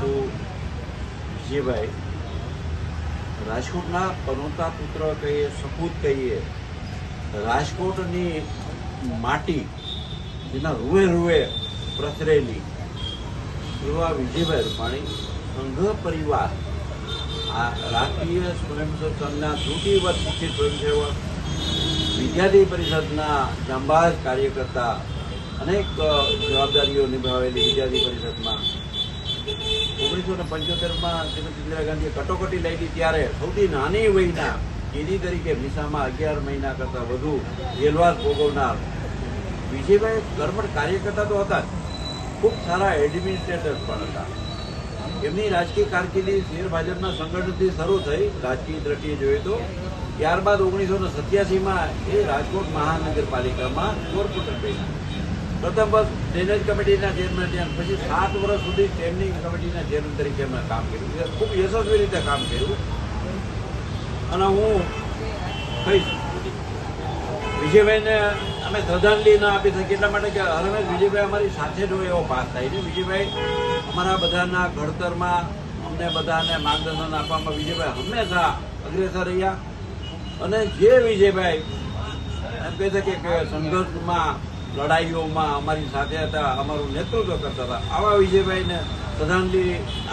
પરંતુ વિજયભાઈ રાજકોટના પનોતા પુત્ર કહીએ, સપૂત કહીએ, રાજકોટની માટી, જેના રૂએ રૂએ પ્રસરેલી એવા વિજયભાઈ રૂપાણી, સંઘ પરિવાર, આ રાષ્ટ્રીય સ્વયંસેવક સંઘના તૃતીય શિક્ષિત સ્વયંસેવક વિદ્યાર્થી પરિષદના જાંબાજ કાર્યકર્તા, અનેક જવાબદારીઓ નિભાવેલી વિદ્યાર્થી પરિષદમાં ઓગણીસો ને પંચોતેરમાં શ્રીમતી ઇન્દિરા ગાંધીએ કટોકટી લાવી ત્યારે સૌથી નાની વયના કેદી તરીકે મિસામાં અગિયાર મહિના કરતાં વધુ જેલવાસ ભોગવનાર. વિજયભાઈ કર્મઠ કાર્યકર્તા તો હતા ખૂબ સારા એડમિનિસ્ટ્રેટર પણ હતા. એમની રાજકીય કારકિર્દી શેર ભાજપના સંગઠનથી શરૂ થઈ રાજકીય દ્રષ્ટિએ જોઈએ તો ત્યારબાદ ઓગણીસો ને સત્યાસીમાં એ રાજકોટ મહાનગરપાલિકામાં કોર્પોરેટર બન્યા. પ્રથમ વર્ષ ડ્રેનેજ કમિટીના ચેરમેન ત્યાં પછી સાત વર્ષ સુધી સ્ટેન્ડિંગ કમિટીના ચેરમેન તરીકે એમણે કામ કર્યું. એ ખૂબ યશસ્વી રીતે કામ કર્યું. અને હું કહીશ, વિજયભાઈને અમે શ્રદ્ધાંજલિ ના આપી શકીએ, એટલા માટે કે હરમેશ વિજયભાઈ અમારી સાથે જ હોય એવો પાસ થાય. છે વિજયભાઈ, અમારા બધાના ઘડતરમાં અમને બધાને માર્ગદર્શન આપવામાં વિજયભાઈ હંમેશા અગ્રેસર રહ્યા. અને જે વિજયભાઈ એમ કહે છે કે સંઘર્ષમાં લડાઈઓમાં અમારી સાથે હતા, અમારું નેતૃત્વ કરતા હતા. આવા વિજયભાઈને શ્રદ્ધાંજલિ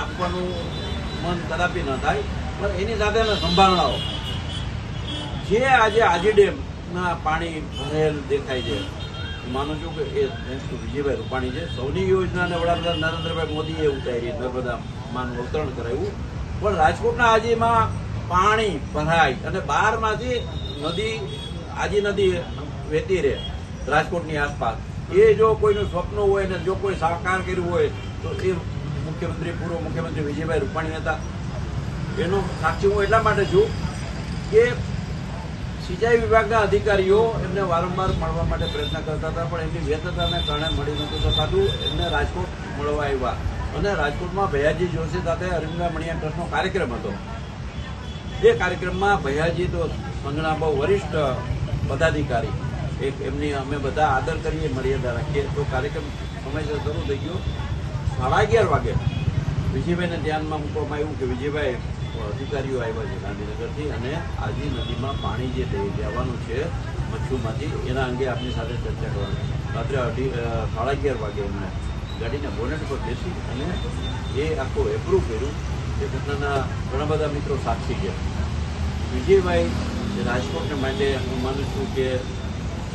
આપવાનું મન કદાપી ન થાય, પણ એની સાથે સંભાળણાઓ જે આજે આજી ડેમના પાણી ભરેલ દેખાય છે માનું છું કે એ થેન્ક્સ વિજયભાઈ રૂપાણી છે. સૌની યોજનાને વડાપ્રધાન નરેન્દ્રભાઈ મોદીએ ઉતારી, નર્મદા માનું અવતરણ કરાવ્યું. પણ રાજકોટના આજીમાં પાણી ભરાય અને બહારમાંથી નદી, આજી નદી વહેતી રહે. રાજકોટની આસપાસ. એ જો કોઈનું સ્વપ્ન હોય ને જો કોઈ સાકાર કર્યું હોય, તો એ મુખ્યમંત્રી, પૂર્વ મુખ્યમંત્રી વિજયભાઈ રૂપાણી હતા. એનો સાક્ષી હું એટલા માટે છું કે સિંચાઈ વિભાગના અધિકારીઓ એમને વારંવાર મળવા માટે પ્રયત્ન કરતા હતા, પણ એમની વ્યસ્તતાને કારણે મળી નહોતું શકાતું એમને રાજકોટ મળવા આવ્યા. અને રાજકોટમાં ભૈયાજી જોશી સાથે અરવિંદા મણિયા ટ્રસ્ટનો કાર્યક્રમ હતો. એ કાર્યક્રમમાં ભૈયાજી તો સંગણા બહુ વરિષ્ઠ પદાધિકારી. એક એમની અમે બધા આદર કરીએ મર્યાદા રાખીએ. તો કાર્યક્રમ સમયસર શરૂ થઈ ગયો. સાડા અગિયાર વાગે વિજયભાઈને ધ્યાનમાં મૂકવામાં આવ્યું કે વિજયભાઈ અધિકારીઓ આવ્યા છે ગાંધીનગરથી અને આજી નદીમાં પાણી જે જવાનું છે મચ્છુમાંથી, એના અંગે આપની સાથે ચર્ચા કરવાની રાત્રે અઢી સાડા અગિયાર વાગે એમણે ગાડીના બોનેટ પર બેસી અને એ આખું એપ્રુવ કર્યું. એ ઘટનાના ઘણા બધા મિત્રો સાક્ષી છે વિજયભાઈ રાજકોટને માટે હું માનું છું કે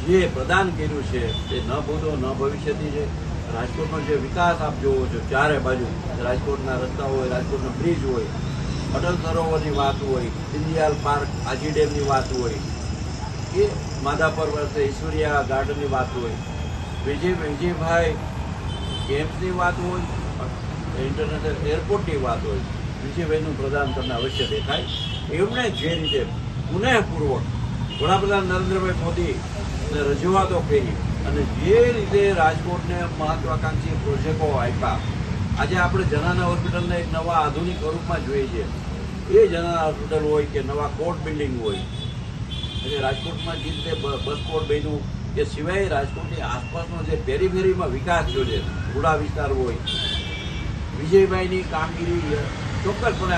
જે પ્રદાન કર્યું છે તે ન ભૂતો ન ભવિષ્યથી છે રાજકોટનો જે વિકાસ આપ જોવો છો, ચારે બાજુ, રાજકોટના રસ્તા હોય, રાજકોટનો બ્રિજ હોય, અટલ સરોવરની વાત હોય દિનદયાલ પાર્ક, આજી ડેમની વાત હોય, એ માધાપર વર્ષે ઈશ્વરિયા ગાર્ડનની વાત હોય, વિજય વિજયભાઈ ગેમ્સની વાત હોય, ઇન્ટરનેશનલ એરપોર્ટની વાત હોય, વિજયભાઈનું પ્રદાન તમને અવશ્ય દેખાય. એમણે જે રીતે પુનઃપૂર્વક વડાપ્રધાન નરેન્દ્રભાઈ મોદી રજૂઆતો કરી અને જે રીતે રાજકોટને મહત્વાકાંક્ષી પ્રોજેક્ટો આપ્યા, આજે આપણે જનાના હોસ્પિટલને એક નવા આધુનિક સ્વરૂપમાં જોઈએ છીએ એ જનાના હોસ્પિટલ હોય કે નવા કોર્ટ બિલ્ડિંગ હોય એટલે રાજકોટમાં જે રીતે બસ કોર્ટ બન્યું, એ સિવાય રાજકોટની આસપાસનો જે પેરીફેરીમાં વિકાસ જો છે, રૂડા વિસ્તાર હોય, વિજયભાઈની કામગીરી ચોક્કસપણે